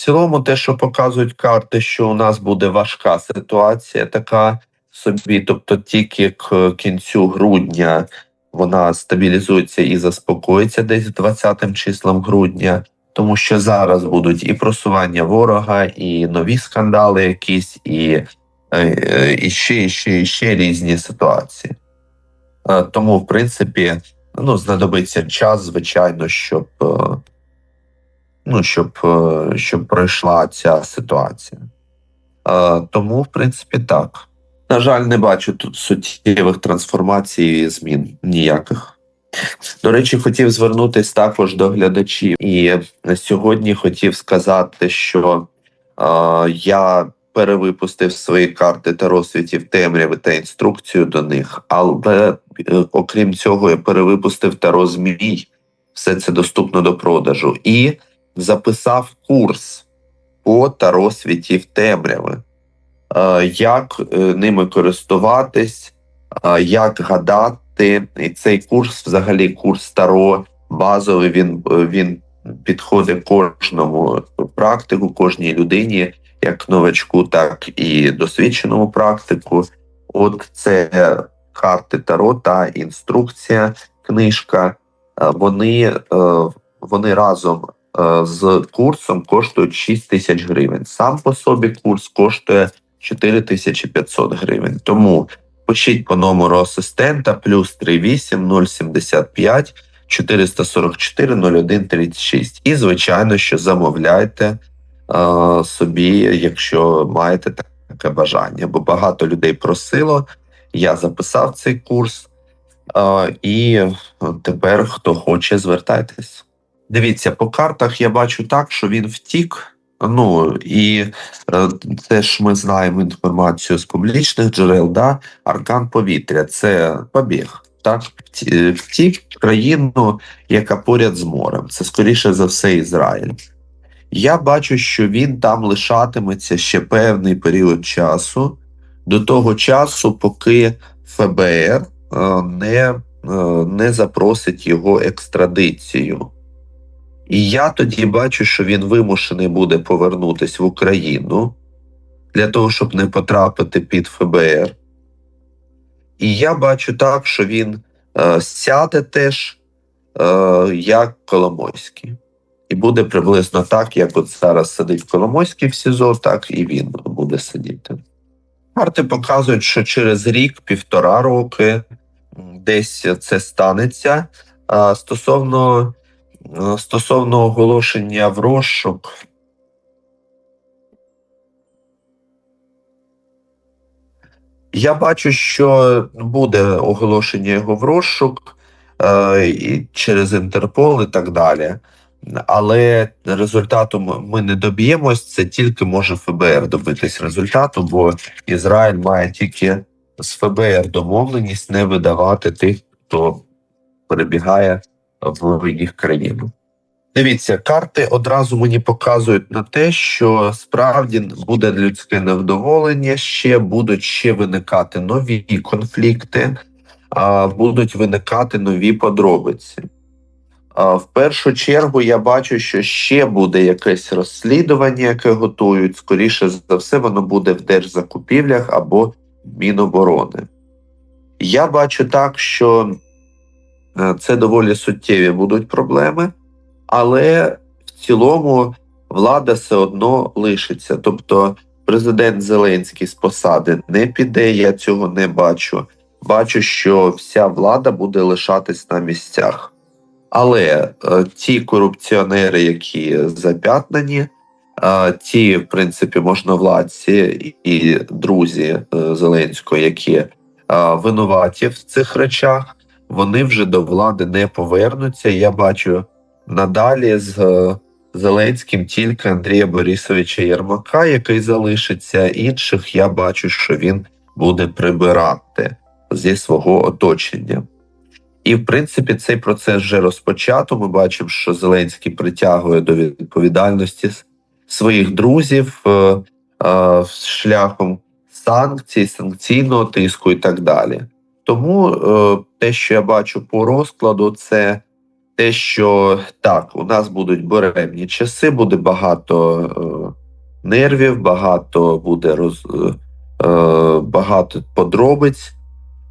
цілому, те, що показують карти, що у нас буде важка ситуація, така собі, тобто тільки к кінцю грудня вона стабілізується і заспокоїться десь 20 числом грудня, тому що зараз будуть і просування ворога, і нові скандали, якісь, і, е, і ще, і ще, і ще різні ситуації. Е, Тому, в принципі, ну, знадобиться час, звичайно, щоб, е, ну, щоб, е, щоб пройшла ця ситуація. Е, Тому, в принципі, так. На жаль, не бачу тут суттєвих трансформацій і змін ніяких. До речі, хотів звернутися також до глядачів. І сьогодні хотів сказати, що е, я перевипустив свої карти та розсвітів темряви та інструкцію до них, але е, окрім цього, я перевипустив таро змій. Все це доступно до продажу. І записав курс по таро світів темряви. Е, як е, ними користуватись, е, як гадати. І цей курс, взагалі, курс Таро базовий, він, він підходить кожному практику, кожній людині, як новачку, так і досвідченому практику. От це карти Таро та інструкція, книжка. Вони, вони разом з курсом коштують 6 тисяч гривень. Сам по собі курс коштує 4500 гривень. Тому пишіть по номеру асистента плюс 38 075 444 01 36. І, звичайно, що замовляйте е, собі, якщо маєте таке бажання. Бо багато людей просило. Я записав цей курс. е, І тепер, хто хоче, звертайтесь. Дивіться, по картах я бачу так, що він втік. Ну і е, теж ми знаємо інформацію з публічних джерел. Да? Аркан повітря це побіг. Так, втік країну, яка поряд з морем. Це скоріше за все Ізраїль. Я бачу, що він там лишатиметься ще певний період часу, до того часу, поки ФБР е, не, е, не запросить його екстрадицію. І я тоді бачу, що він вимушений буде повернутися в Україну для того, щоб не потрапити під ФБР. І я бачу так, що він е, сяде теж е, як Коломойський. І буде приблизно так, як от зараз сидить Коломойський в СІЗО, так і він буде сидіти. Карти показують, що через рік-півтора роки десь це станеться. А стосовно Е, Стосовно оголошення в розшук. Я бачу, що буде оголошення його в розшук е, і через Інтерпол і так далі. Але результату ми не доб'ємось, це тільки може ФБР добитись результату, бо Ізраїль має тільки з ФБР домовленість не видавати тих, хто перебігає в їх країну. Дивіться, карти одразу мені показують на те, що справді буде людське невдоволення, ще будуть ще виникати нові конфлікти, будуть виникати нові подробиці. В першу чергу я бачу, що ще буде якесь розслідування, яке готують. Скоріше за все, воно буде в держзакупівлях або Міноборони. Я бачу так, що Це доволі суттєві будуть проблеми, але в цілому влада все одно лишиться. Тобто, президент Зеленський з посади не піде, я цього не бачу. Бачу, що вся влада буде лишатись на місцях. Але е, ті корупціонери, які зап'ятнані, е, ті, в принципі, можновладці і друзі е, Зеленського, які е, винуваті в цих речах, вони вже до влади не повернуться. Я бачу надалі з е, Зеленським тільки Андрія Борисовича Єрмака, який залишиться. Інших я бачу, що він буде прибирати зі свого оточення. І, в принципі, цей процес вже розпочато. Ми бачимо, що Зеленський притягує до відповідальності своїх друзів е, е, шляхом санкцій, санкційного тиску і так далі. Тому е, те, що я бачу по розкладу, це те, що так, у нас будуть буремні часи, буде багато е, нервів, багато буде роз, е, багато подробиць,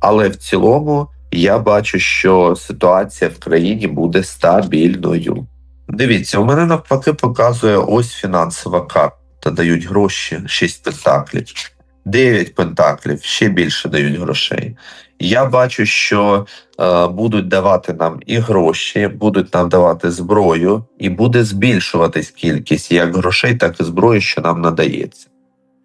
але в цілому я бачу, що ситуація в країні буде стабільною. Дивіться, у мене навпаки показує ось фінансова карта. Дають гроші, 6 пентаклів, 9 пентаклів, ще більше дають грошей. Я бачу, що е, будуть давати нам і гроші, будуть нам давати зброю, і буде збільшуватись кількість як грошей, так і зброї, що нам надається.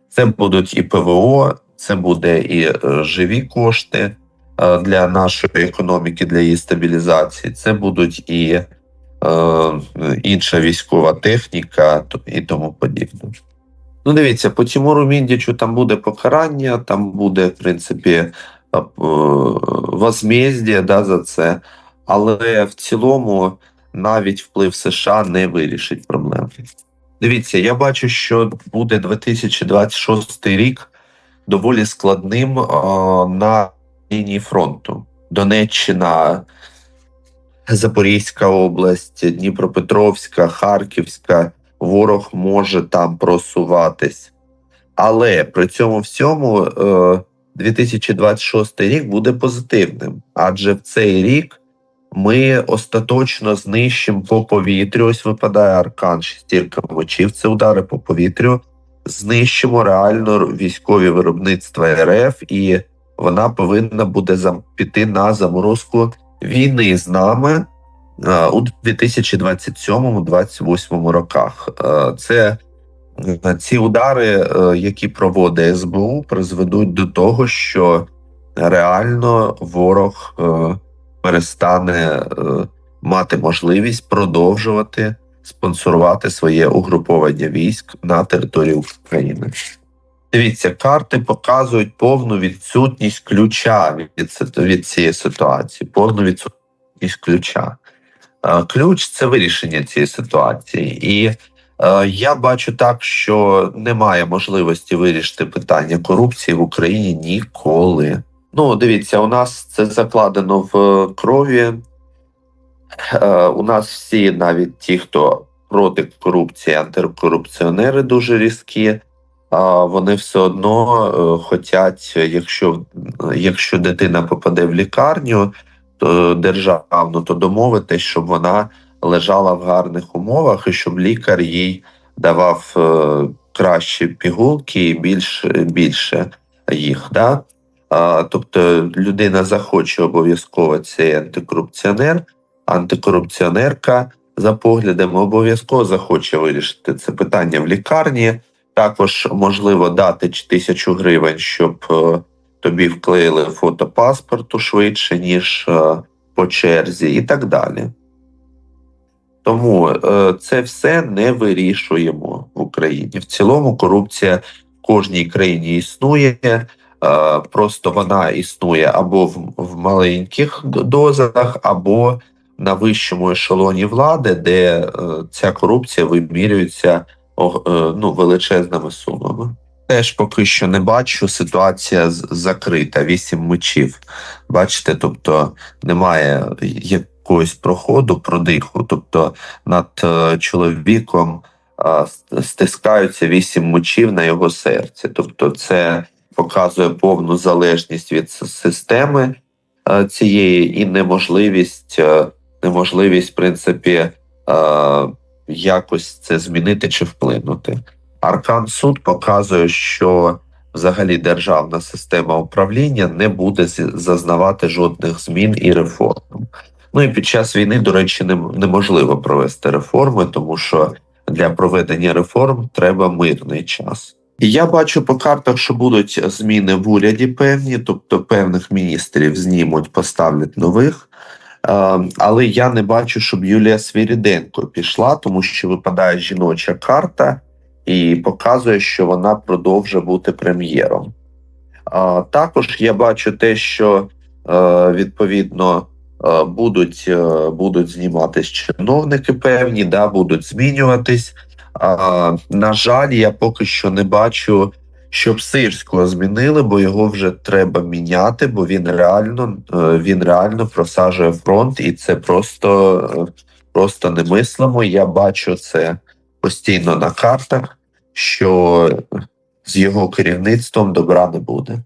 Це будуть і ПВО, це буде і е, живі кошти е, для нашої економіки, для її стабілізації. Це будуть і е, інша військова техніка і тому подібне. Ну, дивіться, по Тимуру Міндічу там буде покарання, там буде, в принципі, е, возмездя да, за це. Але в цілому навіть вплив США не вирішить проблеми. Дивіться, я бачу, що буде 2026 рік доволі складним е, на лінії фронту. Донеччина, Запорізька область, Дніпропетровська, Харківська. Ворог може там просуватись. Але при цьому всьому е, 2026 рік буде позитивним, адже в цей рік ми остаточно знищимо по повітрю. Ось випадає аркан шестірка мечів. Це удари по повітрю. Знищимо реально військові виробництва РФ, і вона повинна буде піти на заморозку війни з нами е, у 2027-2028 роках. Е, Це е, ці удари, е, які проводить СБУ, призведуть до того, що реально ворог е, перестане е, мати можливість продовжувати спонсорувати своє угруповання військ на території України. Дивіться, карти показують повну відсутність ключа від, від цієї ситуації, повну відсутність ключа. Е, Ключ це вирішення цієї ситуації, і е, я бачу так, що немає можливості вирішити питання корупції в Україні ніколи. Ну, дивіться, у нас це закладено в крові. Е, У нас всі, навіть ті, хто проти корупції, антикорупціонери дуже різкі. А вони все одно хотять, якщо, якщо дитина попаде в лікарню, державну, то домовитись, щоб вона лежала в гарних умовах і щоб лікар їй давав е, кращі пігулки і більш, більше їх. Да? Тобто людина захоче обов'язково цей антикорупціонер, антикорупціонерка за поглядами обов'язково захоче вирішити це питання в лікарні. Також можливо дати тисячу гривень, щоб е, тобі вклеїли фото паспорту швидше, ніж е, по черзі, і так далі. Тому е, це все не вирішуємо в Україні. В цілому корупція в кожній країні існує. Е, просто вона існує або в, маленьких дозах, або на вищому ешелоні влади, де ця корупція вимірюється ну, величезними сумами. Теж поки що не бачу. Ситуація закрита, вісім мечів. Бачите, тобто немає якогось проходу, продиху. Тобто над е, чоловіком стискаються вісім мечів на його серці. Тобто, це показує повну залежність від системи е, цієї і неможливість, е, неможливість, в принципі, якось це змінити чи вплинути. Аркан суд показує, що взагалі державна система управління не буде зазнавати жодних змін і реформ. Ну і під час війни, до речі, неможливо провести реформи, тому що для проведення реформ треба мирний час. І я бачу по картах, що будуть зміни в уряді певні, тобто певних міністрів знімуть, поставлять нових. Е, Але я не бачу, щоб Юлія Свіріденко пішла, тому що випадає жіноча карта і показує, що вона продовжує бути прем'єром. А також я бачу те, що е, відповідно е, будуть е, будуть зніматись чиновники певні, да, будуть змінюватись. А, На жаль, я поки що не бачу, щоб сирського змінили, бо його вже треба міняти, бо він реально е, він реально просажує фронт, і це просто, е, просто немислимо. Я бачу це постійно на картах, що з його керівництвом добра не буде.